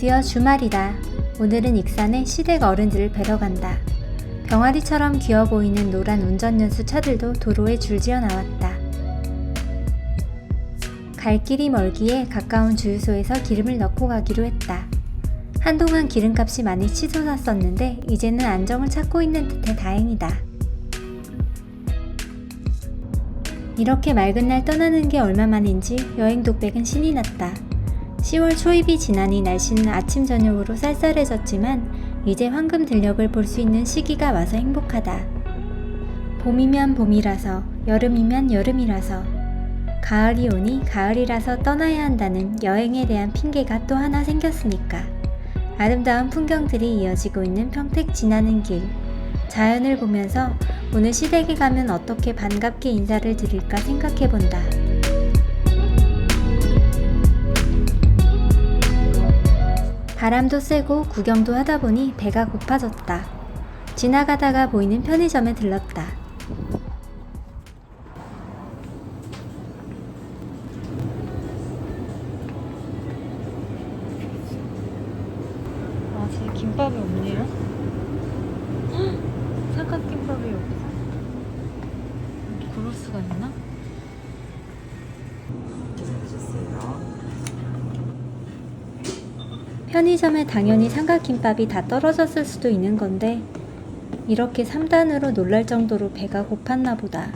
드디어 주말이다. 오늘은 익산에 시댁 어른들을 뵈러 간다. 병아리처럼 귀여 보이는 노란 운전연수 차들도 도로에 줄지어 나왔다. 갈 길이 멀기에 가까운 주유소에서 기름을 넣고 가기로 했다. 한동안 기름값이 많이 치솟았었는데 이제는 안정을 찾고 있는 듯해 다행이다. 이렇게 맑은 날 떠나는 게 얼마만인지 여행 독백은 신이 났다. 10월 초입이 지나니 날씨는 아침 저녁으로 쌀쌀해졌지만 이제 황금 들녘을 볼 수 있는 시기가 와서 행복하다. 봄이면 봄이라서 여름이면 여름이라서 가을이 오니 가을이라서 떠나야 한다는 여행에 대한 핑계가 또 하나 생겼으니까 아름다운 풍경들이 이어지고 있는 평택 지나는 길 자연을 보면서 오늘 시댁에 가면 어떻게 반갑게 인사를 드릴까 생각해 본다. 바람도 쐬고 구경도 하다 보니 배가 고파졌다. 지나가다가 보이는 편의점에 들렀다. 아, 지금 김밥이 없네요. 삼각김밥이 없어. 수가 있나? 편의점에 당연히 삼각김밥이 다 떨어졌을 수도 있는 건데 이렇게 3단으로 놀랄 정도로 배가 고팠나 보다.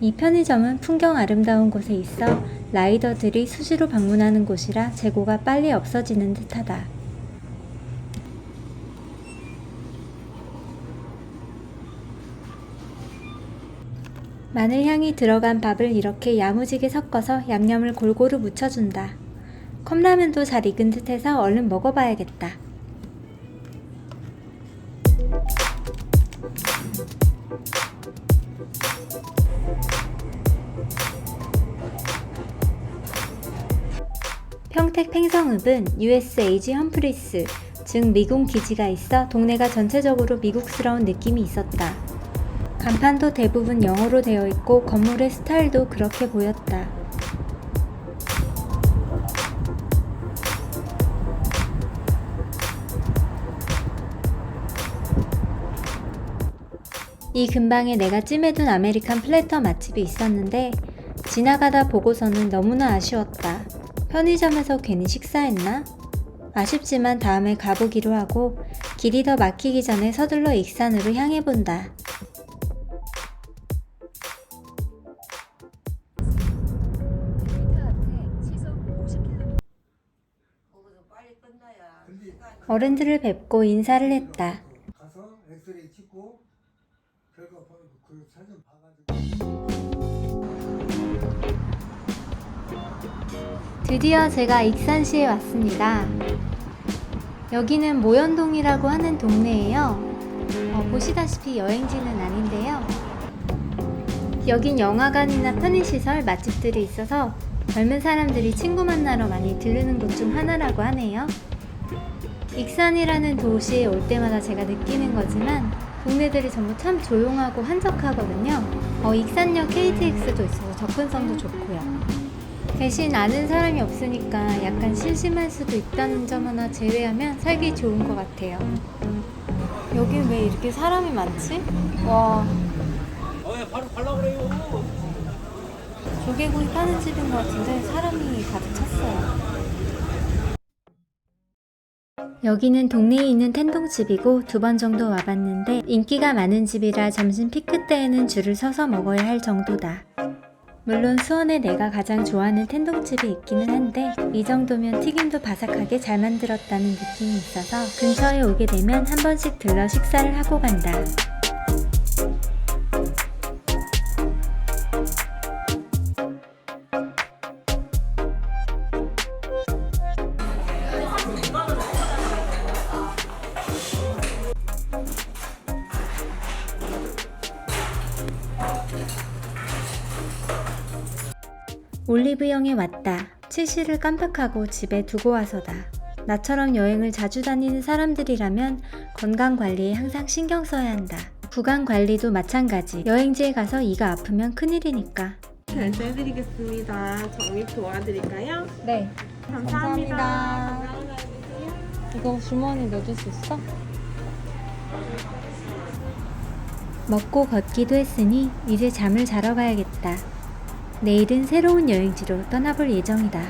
이 편의점은 풍경 아름다운 곳에 있어 라이더들이 수시로 방문하는 곳이라 재고가 빨리 없어지는 듯하다. 마늘 향이 들어간 밥을 이렇게 야무지게 섞어서 양념을 골고루 묻혀준다. 컵라면도 잘 익은 듯 해서 얼른 먹어봐야겠다. 평택 팽성읍은 USAG 험프리스, 즉 미군 기지가 있어 동네가 전체적으로 미국스러운 느낌이 있었다. 간판도 대부분 영어로 되어 있고 건물의 스타일도 그렇게 보였다. 이 근방에 내가 찜해둔 아메리칸 플래터 맛집이 있었는데 지나가다 보고서는 너무나 아쉬웠다. 편의점에서 괜히 식사했나? 아쉽지만 다음에 가보기로 하고 길이 더 막히기 전에 서둘러 익산으로 향해 본다. 어른들을 뵙고 인사를 했다. 보고 그 드디어 제가 익산시에 왔습니다. 여기는 모현동이라고 하는 동네예요. 어, 보시다시피 여행지는 아닌데요. 여긴 영화관이나 편의시설, 맛집들이 있어서 젊은 사람들이 친구 만나러 많이 들르는 곳 중 하나라고 하네요. 익산이라는 도시에 올 때마다 제가 느끼는 거지만 동네들이 전부 참 조용하고 한적하거든요. 어, 익산역 KTX도 있어서 접근성도 좋고요. 대신 아는 사람이 없으니까 약간 심심할 수도 있다는 점 하나 제외하면 살기 좋은 것 같아요. 여기 왜 이렇게 사람이 많지? 와. 바로 갈라 그래요. 조개구이 파는 집인 것 같은데 사람이 가득 찼어요. 여기는 동네에 있는 텐동집이고 두 번 정도 와봤는데 인기가 많은 집이라 점심 피크 때에는 줄을 서서 먹어야 할 정도다. 물론 수원에 내가 가장 좋아하는 텐동집이 있기는 한데 이 정도면 튀김도 바삭하게 잘 만들었다는 느낌이 있어서 근처에 오게 되면 한 번씩 들러 식사를 하고 간다. 올리브영에 왔다. 칠시를 깜빡하고 집에 두고 와서다. 나처럼 여행을 자주 다니는 사람들이라면 건강 관리에 항상 신경 써야 한다. 구강 관리도 마찬가지. 여행지에 가서 이가 아프면 큰일이니까. 결제해드리겠습니다. 정립 도와드릴까요? 네. 감사합니다. 감사합니다. 이거 주머니 넣어줄 수 있어? 먹고 걷기도 했으니 이제 잠을 자러 가야겠다. 내일은 새로운 여행지로 떠나볼 예정이다.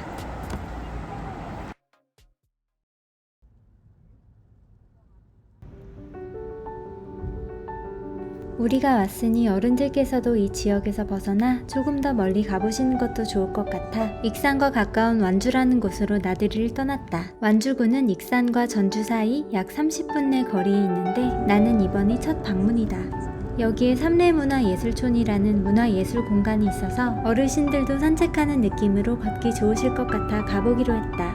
우리가 왔으니 어른들께서도 이 지역에서 벗어나 조금 더 멀리 가보시는 것도 좋을 것 같아 익산과 가까운 완주라는 곳으로 나들이를 떠났다. 완주구는 익산과 전주 사이 약 30분 내 거리에 있는데 나는 이번이 첫 방문이다. 여기에 삼례문화예술촌이라는 문화예술 공간이 있어서 어르신들도 산책하는 느낌으로 걷기 좋으실 것 같아 가보기로 했다.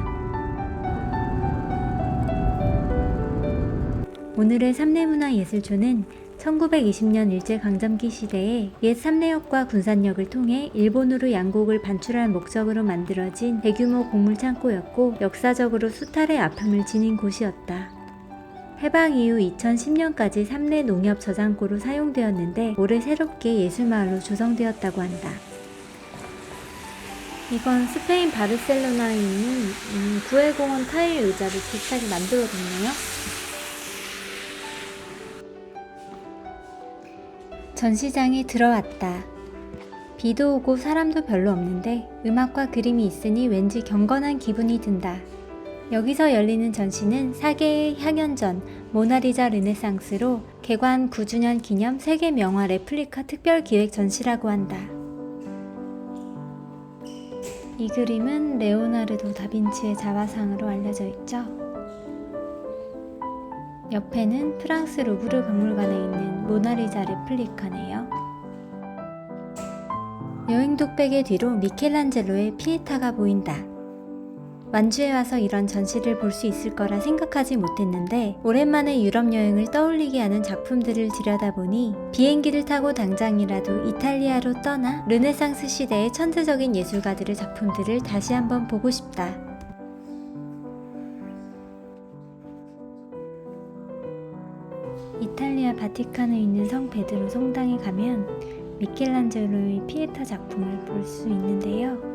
오늘의 삼례문화예술촌은 1920년 일제강점기 시대에 옛 삼례역과 군산역을 통해 일본으로 양곡을 반출할 목적으로 만들어진 대규모 곡물 창고였고 역사적으로 수탈의 아픔을 지닌 곳이었다. 해방 이후 2010년까지 삼례 농협 저장고로 사용되었는데 올해 새롭게 예술마을로 조성되었다고 한다. 이건 스페인 바르셀로나에 있는 음, 구엘공원 타일 의자를 비슷하게 만들어뒀네요. 전시장에 들어왔다. 비도 오고 사람도 별로 없는데 음악과 그림이 있으니 왠지 경건한 기분이 든다. 여기서 열리는 전시는 사계의 향연전 모나리자 르네상스로 개관 9주년 기념 세계 명화 레플리카 특별 기획 전시라고 한다. 이 그림은 레오나르도 다빈치의 자화상으로 알려져 있죠. 옆에는 프랑스 루브르 박물관에 있는 모나리자 레플리카네요. 여행 독백의 뒤로 미켈란젤로의 피에타가 보인다. 완주에 와서 이런 전시를 볼 수 있을 거라 생각하지 못했는데 오랜만에 유럽 여행을 떠올리게 하는 작품들을 들여다보니 비행기를 타고 당장이라도 이탈리아로 떠나 르네상스 시대의 천재적인 예술가들의 작품들을 다시 한번 보고 싶다. 이탈리아 바티칸에 있는 성 베드로 성당에 가면 미켈란젤로의 피에타 작품을 볼 수 있는데요.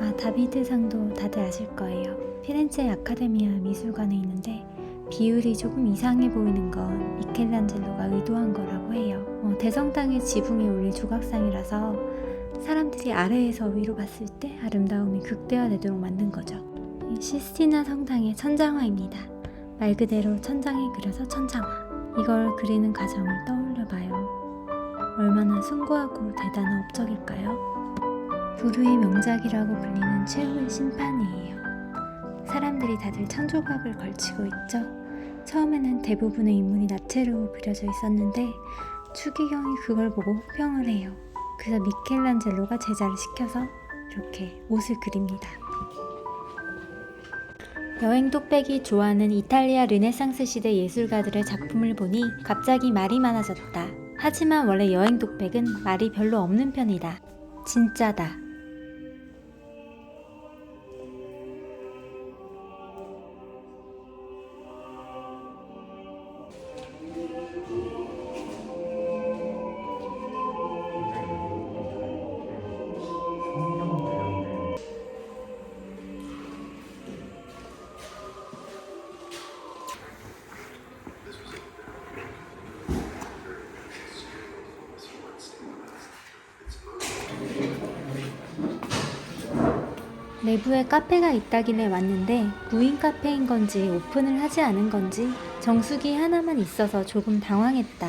아, 다비드상도 다들 아실 거예요. 피렌체 아카데미아 미술관에 있는데 비율이 조금 이상해 보이는 건 미켈란젤로가 의도한 거라고 해요. 어, 대성당의 지붕에 올린 조각상이라서 사람들이 아래에서 위로 봤을 때 아름다움이 극대화되도록 만든 거죠. 이 시스티나 성당의 천장화입니다. 말 그대로 천장에 그려서 천장화. 이걸 그리는 과정을 떠올려봐요. 얼마나 숭고하고 대단한 업적일까요? 부르의 명작이라고 불리는 최후의 심판이에요. 사람들이 다들 천조각을 걸치고 있죠. 처음에는 대부분의 인물이 나체로 그려져 있었는데 추기경이 그걸 보고 호평을 해요. 그래서 미켈란젤로가 제자를 시켜서 이렇게 옷을 그립니다. 여행 독백이 좋아하는 이탈리아 르네상스 시대 예술가들의 작품을 보니 갑자기 말이 많아졌다. 하지만 원래 여행 독백은 말이 별로 없는 편이다. 진짜다. 내부에 카페가 있다길래 왔는데 무인 카페인 건지 오픈을 하지 않은 건지 정수기 하나만 있어서 조금 당황했다.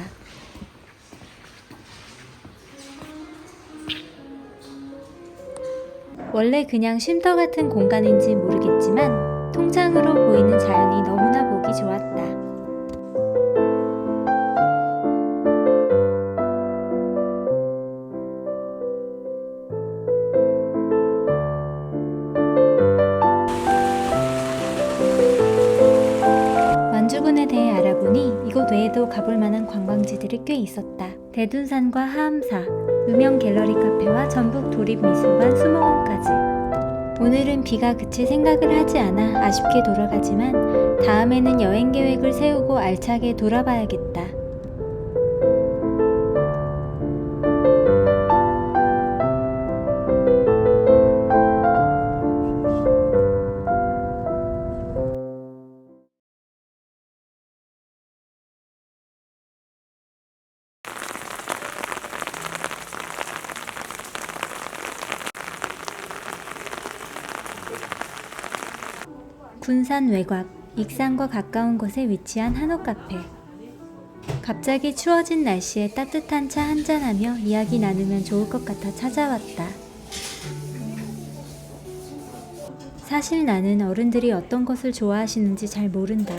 원래 그냥 쉼터 같은 공간인지 모르겠지만 통장으로 보이는 자연이 너무나 보기 좋았다. 외에도 가볼 만한 관광지들이 꽤 있었다. 대둔산과 하암사, 유명 갤러리 카페와 전북 도립미술관 수목원까지. 오늘은 비가 그칠 생각을 하지 않아 아쉽게 돌아가지만 다음에는 여행 계획을 세우고 알차게 돌아봐야겠다. 군산 외곽, 익산과 가까운 곳에 위치한 한옥 카페. 갑자기 추워진 날씨에 따뜻한 차 한잔하며 이야기 나누면 좋을 것 같아 찾아왔다. 사실 나는 어른들이 어떤 것을 좋아하시는지 잘 모른다.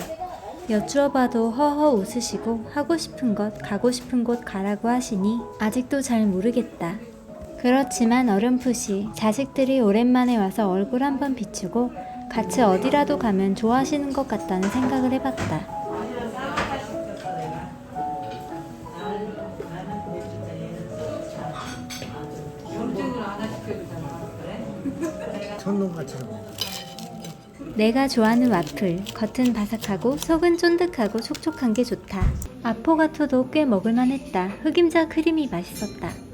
여쭈어봐도 허허 웃으시고 하고 싶은 것, 가고 싶은 곳 가라고 하시니 아직도 잘 모르겠다. 그렇지만 어렴풋이 자식들이 오랜만에 와서 얼굴 한번 비추고 같이 어디라도 가면 좋아하시는 것 같다는 생각을 해봤다. 내가 좋아하는 와플, 겉은 바삭하고 속은 쫀득하고 촉촉한 게 좋다. 아포가토도 꽤 먹을만 했다. 흑임자 크림이 맛있었다.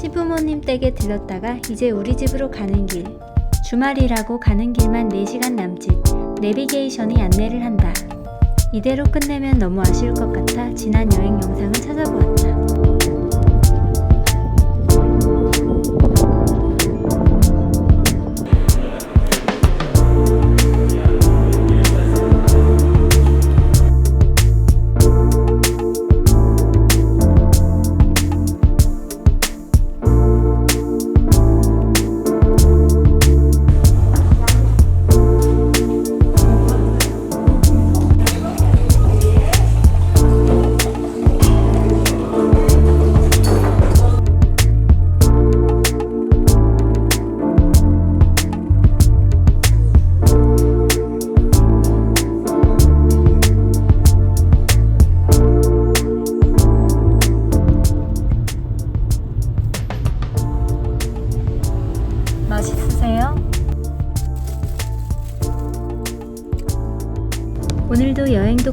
시부모님 댁에 들렀다가 이제 우리 집으로 가는 길. 주말이라고 가는 길만 4시간 남짓. 내비게이션이 안내를 한다. 이대로 끝내면 너무 아쉬울 것 같아 지난 여행 영상을 찾아보았다.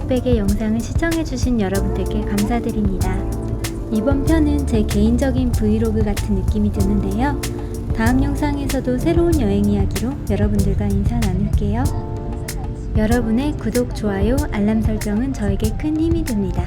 독백의 영상을 시청해주신 여러분들께 감사드립니다. 이번 편은 제 개인적인 브이로그 같은 느낌이 드는데요. 다음 영상에서도 새로운 여행 이야기로 여러분들과 인사 나눌게요. 여러분의 구독, 좋아요, 알람 설정은 저에게 큰 힘이 됩니다.